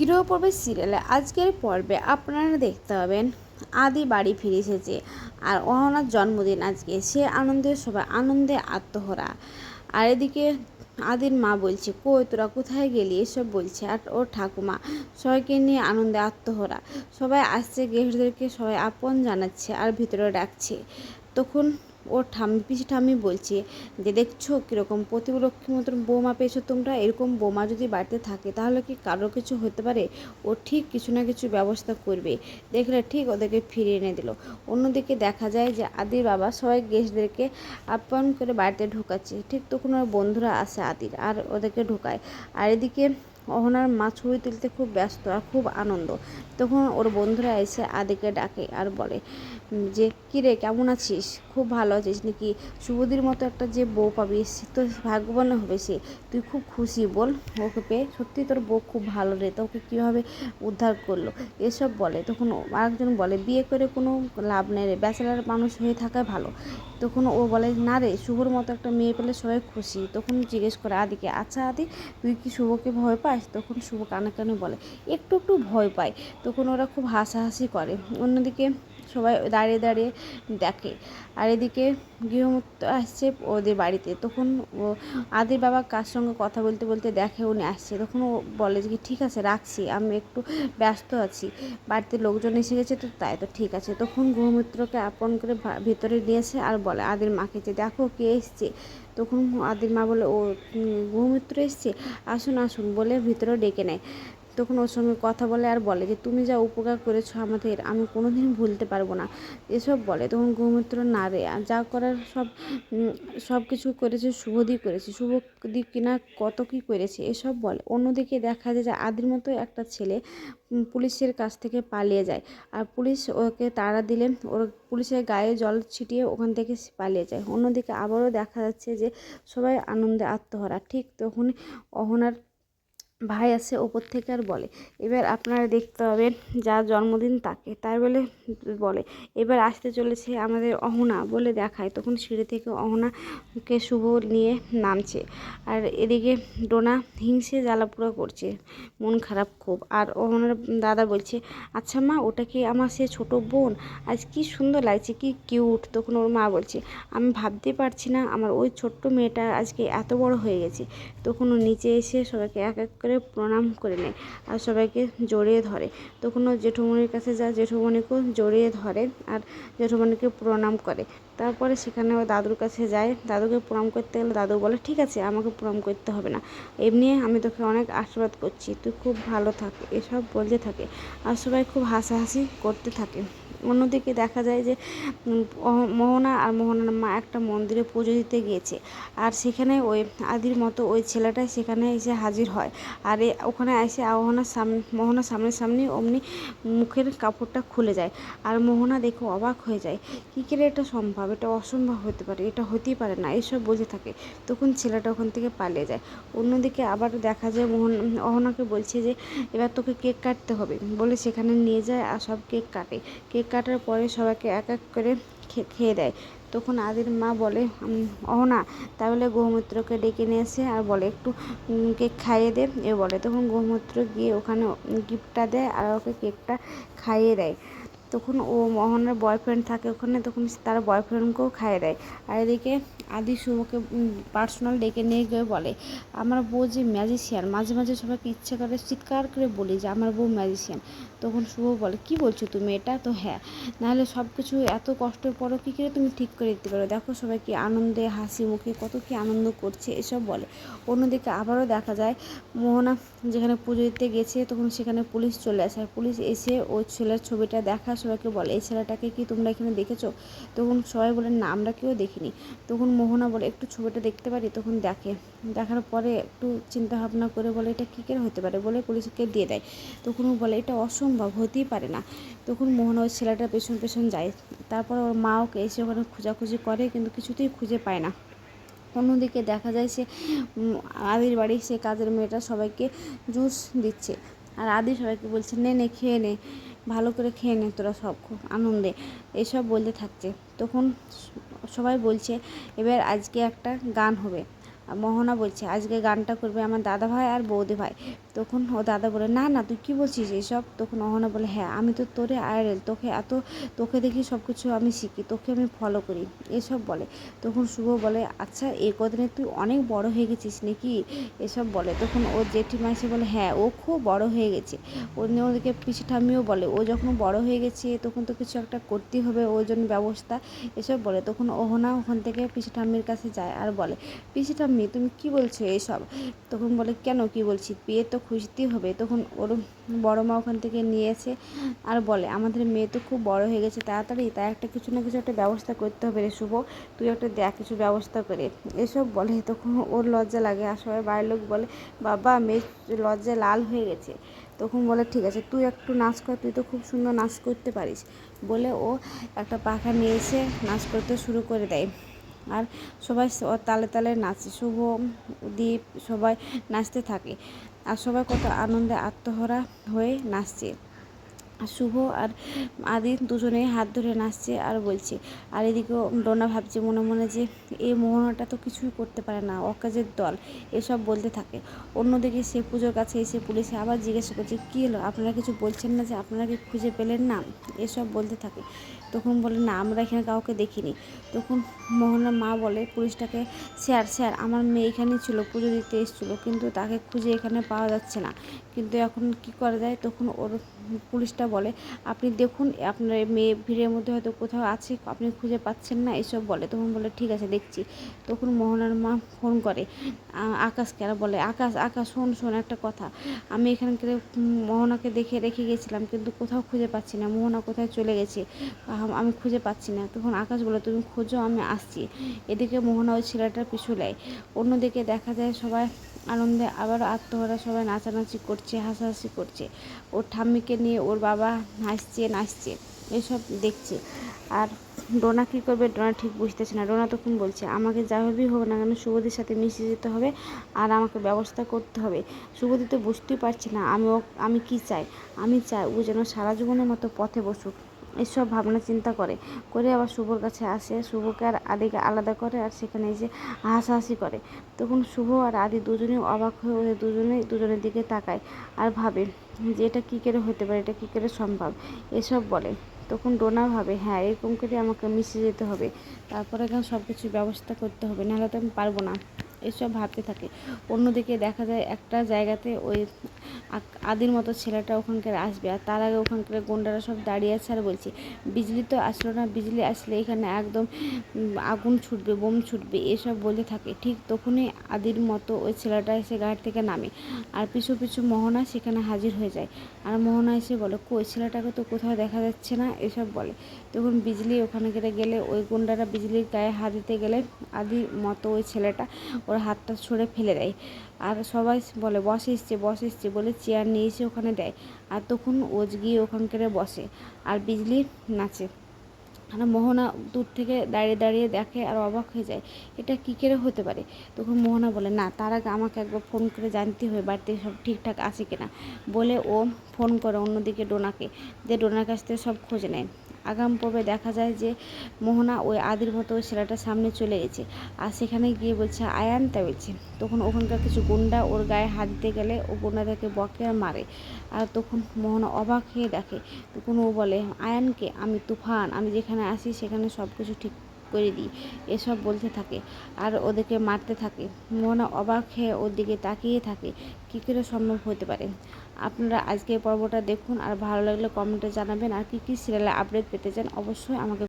গৃহপর্বের সিরিয়ালে আজকের পর্বে আপনারা দেখতে পাবেন, আদি বাড়ি ফিরে এসেছে আর অহনার জন্মদিন আজকে। সে আনন্দে, সবাই আনন্দে আত্মহরা। আর এদিকে আদির মা বলছে, কই, তোরা কোথায় গেলি? এসব বলছে। আর ওর ঠাকুমা সবাইকে নিয়ে আনন্দে আত্মহরা। সবাই আসছে গেস্টদেরকে সবাই আপন জানাচ্ছে আর ভিতরে ডাকছে। তখন ওর ঠাম্মি পিসি ঠাম্মি বলছে যে, দেখছ কীরকম প্রতিলক্ষী মতন বোমা পেয়েছ তোমরা? এরকম বোমা যদি বাড়িতে থাকে তাহলে কি কারও কিছু হতে পারে? ও ঠিক কিছু না কিছু ব্যবস্থা করবে। দেখলে ঠিক ওদেরকে ফিরিয়ে এনে দিল। অন্যদিকে দেখা যায় যে, আদির বাবা সবাই গেস্টদেরকে আপ্যায়ন করে বাড়িতে ঢোকাচ্ছে। ঠিক তখন ওর বন্ধুরা আসে আদির, আর ওদেরকে ঢোকায়। আর এদিকে অহনার মা ছবি তুলতে খুব ব্যস্ত আর খুব আনন্দ। তখন ওর বন্ধুরা এসে আদিকে ডাকে আর বলে যে কিরে কেমন আছিস? খুব ভালো আছিস নাকি? শুভদির মতো একটা যে বউ পাবি তো ভাগ্যবান হবে সে। তুই খুব খুশি, বল। ওকে পেয়ে সত্যি তোর বউ খুব ভালো রে। তোকে কীভাবে উদ্ধার করল? এসব বলে। তখন আরেকজন বলে, বিয়ে করে কোনো লাভ নেই রে। ব্যাচেলার মানুষ হয়ে থাকাই ভালো। তখন ও বলে, না রে, শুভর মতো একটা মেয়ে পেলে সবাই খুশি। তখন জিজ্ঞেস করে আদিকে আচ্ছা আদি, তুই কি শুভকে ভয় পাস? তখন শুভ কানে কানে বলে? একটু একটু ভয় পায়, তখন ওরা খুব হাসাহাসি করে। অন্যদিকে সবাই দাঁড়িয়ে দাঁড়িয়ে দেখে। আর এদিকে গৃহমূর্ত আসছে ওদের বাড়িতে। তখন ও আদির বাবা কার সঙ্গে কথা বলতে বলতে দেখে উনি আসছে। তখন ও বলে যে ঠিক আছে, রাখছি। আমি একটু ব্যস্ত আছি। বাড়িতে লোকজন এসে গেছে তো তাই তো ঠিক আছে। তখন গৃহমিত্রকে আপন করে ভেতরে নিয়েছে আর বলে আদির মাকে যে, দেখো কে এসছে। তখন আদির মা বলে, ও গৃহমিত্র এসছে? আসুন আসুন। বলে ভিতরে ডেকে নেয়। তখন ওর সঙ্গে কথা বলে আর বলে যে, তুমি যা উপকার করেছ আমাদের, আমি কোনোদিন ভুলতে পারব না। এসব বলে। তখন গৌমিত্র, না রে যা করার সব সব কিছু করেছে শুভদি করেছে। শুভ শুভদি কিনা কত কি করেছে, এসব বলে। অন্যদিকে দেখা যায় যে, আদির মতো একটা ছেলে পুলিশের কাছ থেকে পালিয়ে যায়। আর পুলিশ ওকে তাড়া দিলে, ওর পুলিশের গায়ে জল ছিটিয়ে ওখান থেকে পালিয়ে যায়। অন্যদিকে আবারও দেখা যাচ্ছে যে, সবাই আনন্দে আত্মহারা। ঠিক তখন অহনার ভাই আসে ওপর থেকে আর বলে? এবার আপনারা দেখতে পাবেন যার জন্মদিন তাকে। তাই বলে বলে, এবার আসতে চলেছে আমাদের অহনা বলে দেখায়। তখন সিঁড়ি থেকে অহনাকে শুভ নিয়ে নামছে। আর এদিকে ডোনা হিংসে জ্বালাপুরা করছে, মন খারাপ খুব। আর অহনার দাদা বলছে আচ্ছা মা, ওটা কি আমার সে ছোট বোন? আজ কি সুন্দর লাগছে, কি কিউট। তখন ওর মা বলছে, আমি ভাবতে পারছি না, আমার ওই ছোট্ট মেয়েটা আজকে এত বড় হয়ে গেছে। তখন ও নিচে এসে সবাইকে এক এক করে প্রণাম করে নেয় আর সবাইকে জড়িয়ে ধরে। তখনও ও জেঠুমনির কাছে যায় জেঠুমনিকেও জড়িয়ে ধরে আর জেঠুমনিকে প্রণাম করে। তারপরে সেখানে ও দাদুর কাছে যায়, দাদুকে প্রণাম করতে গেলে দাদু বলে, ঠিক আছে, আমাকে প্রণাম করতে হবে না। এমনি আমি তোকে অনেক আশীর্বাদ করছি, তুই খুব ভালো থাক। এসব বলতে থাকে। আর সবাই খুব হাসাহাসি করতে থাকে। অন্যদিকে দেখা যায় যে মোহনা আর মোহনার মা একটা মন্দিরে পুজো দিতে গিয়েছে। আর সেখানে ওই আদির মতো ওই ছেলেটা সেখানে এসে হাজির হয়। আর ওখানে এসে আহনার সামনে মোহনার সামনে সামনে অমনি মুখের কাপড়টা খুলে যায়। আর মোহনা দেখে অবাক হয়ে যায়, কী করে এটা সম্ভব? এটা অসম্ভব হতে পারে, এটা হতেই পারে না, এসব বুঝে থাকে। তখন ছেলেটা ওখান থেকে পালিয়ে যায়। অন্যদিকে আবার দেখা যায় মোহন, অহনাকে বলছে যে, এবার তোকে কেক কাটতে হবে। বলে সেখানে নিয়ে যায় আর সব কেক কাটে। কেক কাটার পরে সবাইকে এক এক করে খেয়ে দেয়। তখন আদির মা বলে অহনা তাহলে গোমূত্রকে ডেকে নিয়ে এসে আর বলে, একটু কেক খাইয়ে দে। এ বলে। তখন গোমূত্র গিয়ে ওখানে গিফটটা দেয় আর ওকে কেকটা খাইয়ে দেয়। তখন ও মোহনের বয়ফ্রেন্ড থাকে ওখানে, তখন তার বয়ফ্রেন্ডকেও খাইয়ে দেয়। আর এদিকে আদি শুভকে পার্সোনাল ডেকে নিয়ে গিয়ে বলে, আমার বউ যে ম্যাজিশিয়ান মাঝে মাঝে সবাইকে ইচ্ছে করে চিৎকার করে বলি যে আমার বউ ম্যাজিশিয়ান তখন শুভ বলে, কি বলছো তুমি? এটা তো হ্যাঁ। নাহলে সব কিছু এত কষ্টের পরও কী করে তুমি ঠিক করে দিতে পারো? দেখো সবাই কি আনন্দে, হাসি মুখে কত কি আনন্দ করছে, এসব বলে। অন্যদিকে আবারও দেখা যায়, মোহনা যেখানে পুজো দিতে গেছে, তখন সেখানে পুলিশ চলে আসে। আর পুলিশ এসে ওই ছেলের ছবিটা দেখা, সবাইকে বলে, এই ছেলেটাকে কি তোমরা এখানে দেখেছ? তখন সবাই বলে, না, আমরা কেউ দেখিনি। তখন মোহনা বলে, একটু ছবিটা দেখতে পারি? তখন দেখে। দেখার পরে একটু চিন্তা ভাবনা করে বলে, এটা কী করে হতে পারে? বলে পুলিশকে দিয়ে দেয়। তখন বলে, এটা অসম্ভব, হতেই পারে না। তখন মোহনা ওই ছেলেটার পেছন পেছন যায়। তারপর ওর মা ওকে এসে ওখানে খোঁজাখুঁজি করে, কিন্তু কিছুতেই খুঁজে পায় না। অন্যদিকে দেখা যায় সে আদির বাড়ি সে কাজের মেয়েটা সবাইকে জুস দিচ্ছে। আর আদি সবাইকে বলছে, নে নে, খেয়ে নে, ভালো করে খেয়ে নে, তোরা সব খুব আনন্দে। এসব বলতে থাকছে। তখন সবাই বলছে, এবার আজকে একটা গান হবে। মোহনা বলছে, আজকে গানটা করবে আমার দাদা ভাই আর বৌদি ভাই তখন ও দাদা বলে, না না, তুই কী বলছিস এসব? তখন অহনা বলে হ্যাঁ আমি তো তোরে আয়রেল তোকে এত, তোকে দেখি সব কিছু আমি শিখি, তোকে আমি ফলো করি। এসব বলে। তখন শুভ বলে আচ্ছা এই কদিনে তুই অনেক বড় হয়ে গেছিস নাকি? এসব বলে। তখন ও জেঠিমা এসে বলে হ্যাঁ ও খুব বড় হয়ে গেছে। অন্য ওদিকে পিসি ঠাম্মিও বলে, ও যখন বড় হয়ে গেছে, তখন তো কিছু একটা করতেই হবে ওই জন্য ব্যবস্থা। এসব বলে। তখন ওহনা ওখান থেকে পিসি ঠাম্মির কাছে যায় আর বলে, পিসি ঠাম্মি, তুমি কি বলছো এসব? তখন বলে, কেন কি বলছি? বিয়ে তো খুঁজতেই হবে। তখন ওর বড় মা ওখান থেকে নিয়েছে আর বলে, আমাদের মেয়ে তো খুব বড় হয়ে গেছে, তাড়াতাড়ি তাই একটা কিছু না কিছু একটা ব্যবস্থা করতে হবে রে শুভ। তুই একটা দেখ কিছু ব্যবস্থা করে। এসব বলে, তখন ওর লজ্জা লাগে। আর সবাই বাড়ির লোক বলে, বাবা মেয়ে লজ্জায় লাল হয়ে গেছে। তখন বলে, ঠিক আছে, তুই একটু নাচ কর, তুই তো খুব সুন্দর নাচ করতে পারিস। বলে ও একটা পাখা নিয়ে এসে নাচ করতে শুরু করে দেয়। আর সবাই তালে তালে নাচে। শুভ দ্বীপ সবাই নাচতে থাকে। আর সবাই কত আনন্দে আত্মহরা হয়ে নাচছে। শুভ আর আদি দুজনেই হাত ধরে নাচছে আর বলছে, আর এদিকেও ডোনা ভাবছে মনে মনে যে এই মোহনাটা তো কিছুই করতে পারে না, অকাজের দল, এসব বলতে থাকে। অন্যদিকে সে পুজোর কাছে এসে পুলিশে আবার জিজ্ঞাসা করছে, কী হলো? আপনারা কিছু বলছেন না যে আপনারা কি খুঁজে পেলেন না? এসব বলতে থাকে। তখন বলে, না, আমরা এখানে কাউকে দেখিনি। তখন মোহনার মা বলে, পুলিশটাকে, স্যার স্যার, আমার মেয়ে এখানে ছিল, পুজো দিতে এসেছিল, কিন্তু তাকে খুঁজে এখানে পাওয়া যাচ্ছে না। কিন্তু এখন কি করা যায়? তখন ওর পুলিশটা বলে, আপনি দেখুন, আপনার মেয়ে ভিড়ের মধ্যে হয়তো কোথাও আছে, আপনি খুঁজে পাচ্ছেন না, এসব বলে। তখন বলে, ঠিক আছে, দেখছি। তখন মোহনার মা ফোন করে আকাশকে। আর বলে, আকাশ আকাশ, শোন শোন, একটা কথা। আমি এখানকার মোহনাকে দেখে, রেখে গেছিলাম, কিন্তু কোথাও খুঁজে পাচ্ছি না। মোহনা কোথায় চলে গেছে? আমি খুঁজে পাচ্ছি না। তখন আকাশ বলে, তুমি খোঁজো, আমি আসছি। এদিকে মোহনা ওই ছেলেটার পিছু নেয়। অন্যদিকে দেখা যায় সবাই আনন্দে আবার আত্মহরা সবাই নাচানাচি করছে, হাসাহাসি করছে। ওর ঠাম্মিকে নিয়ে ওর বাবা হাসছে নাচছে, এসব দেখছে। আর ডোনা কী করবে, ডোনা ঠিক বুঝতেছে না। ডোনা তখন বলছে, আমাকে যা হবেই হোক না কেন, শুভদির সাথে মিশে যেতে হবে আর আমাকে ব্যবস্থা করতে হবে। শুভদি তো বুঝতেই পারছে না, আমি আমি কি চাই? আমি চাই ও যেন সারা জীবনের মতো পথে বসুক। এসব ভাবনা চিন্তা করে। করে আবার শুভর কাছে আসে। শুভকে আর আদিকে আলাদা করে আর সেখানে এসে হাসাহাসি করে। তখন শুভ আর আদি দুজনেই অবাক হয়ে ওদের দুজনেই দুজনের দিকে তাকায় আর ভাবে যে এটা কী করে হতে পারে, এটা কী করে সম্ভব? এসব বলে। তখন ডোনা ভাবে হ্যাঁ এরকম করে আমাকে মিশে যেতে হবে। তারপরে এখন সব কিছু ব্যবস্থা করতে হবে, নাহলে তো আমি পারব না। এসব ভাবতে থাকে। অন্যদিকে দেখা যায় একটা জায়গাতে ওই আদির মতো ছেলেটা ওখানকার আসবে আর তার আগে ওখানকার গুন্ডারা সব দাঁড়িয়ে আছে আর বলছে, বিজলি তো আসলো না, বিজলি আসলে এখানে একদম আগুন ছুটবে, বোম ছুটবে, এসব বলে থাকে। ঠিক তখনই আদির মতো ওই ছেলেটা এসে গাড়ি থেকে নামে আর পিছু পিছু মোহনা সেখানে হাজির হয়ে যায়। আর মোহনা এসে বলে, কই ছেলেটাকে তো কোথাও দেখা যাচ্ছে না? এসব বলে। তখন বিজলি ওখানে গেলে ওই গুন্ডারা বিজলির গায়ে হাত দিতে গেলে আদির মতো ওই ছেলেটা ওর হাতটা ছড়ে ফেলে দেয়। আর সবাই বলে, বস এসছে বস এসছে। বলে চেয়ার নিয়ে এসে ওখানে দেয়। আর তখন ওজ গিয়ে ওখানকার বসে আর বিজলি নাচে। আর মোহনা দূর থেকে দাঁড়িয়ে দাঁড়িয়ে দেখে আর অবাক হয়ে যায়, এটা কী করে হতে পারে? তখন মোহনা বলে, না, তার আগে আমাকে একবার ফোন করে জানতে হবে, বাড়িতে সব ঠিকঠাক আছে কিনা। বলে, ও ফোন করে অন্যদিকে ডোনাকে, যে ডোনার কাছ থেকে সব খোঁজ নেয়। আগাম পর্বে দেখা যায় যে মোহনা ওই আদির মতো ওই ছেলেটার সামনে চলে গেছে। আর সেখানে গিয়ে বলছে আয়ান বলছে। তখন ওখানকার কিছু গুন্ডা ওর গায়ে হাত দিতে গেলে ও গুন্ডা গুন্ডাদেরকে বকে আর মারে। আর তখন মোহনা অবাক হয়ে দেখে। তখন ও বলে আয়ানকে আমি তুফান। আমি যেখানে আসি সেখানে সব কিছু ঠিক করে দিই। এসব বলতে থাকে আর ওদেরকে মারতে থাকে। মোহনা অবাক হয়ে ওর দিকে তাকিয়ে থাকে। কী করে সম্ভব হতে পারে? আপনারা আজকে পর্বটা দেখুন আর ভালো লাগলে কমেন্টে জানাবেন আর কী কী সিরিয়ালে আপডেট পেতে চান অবশ্যই আমাকে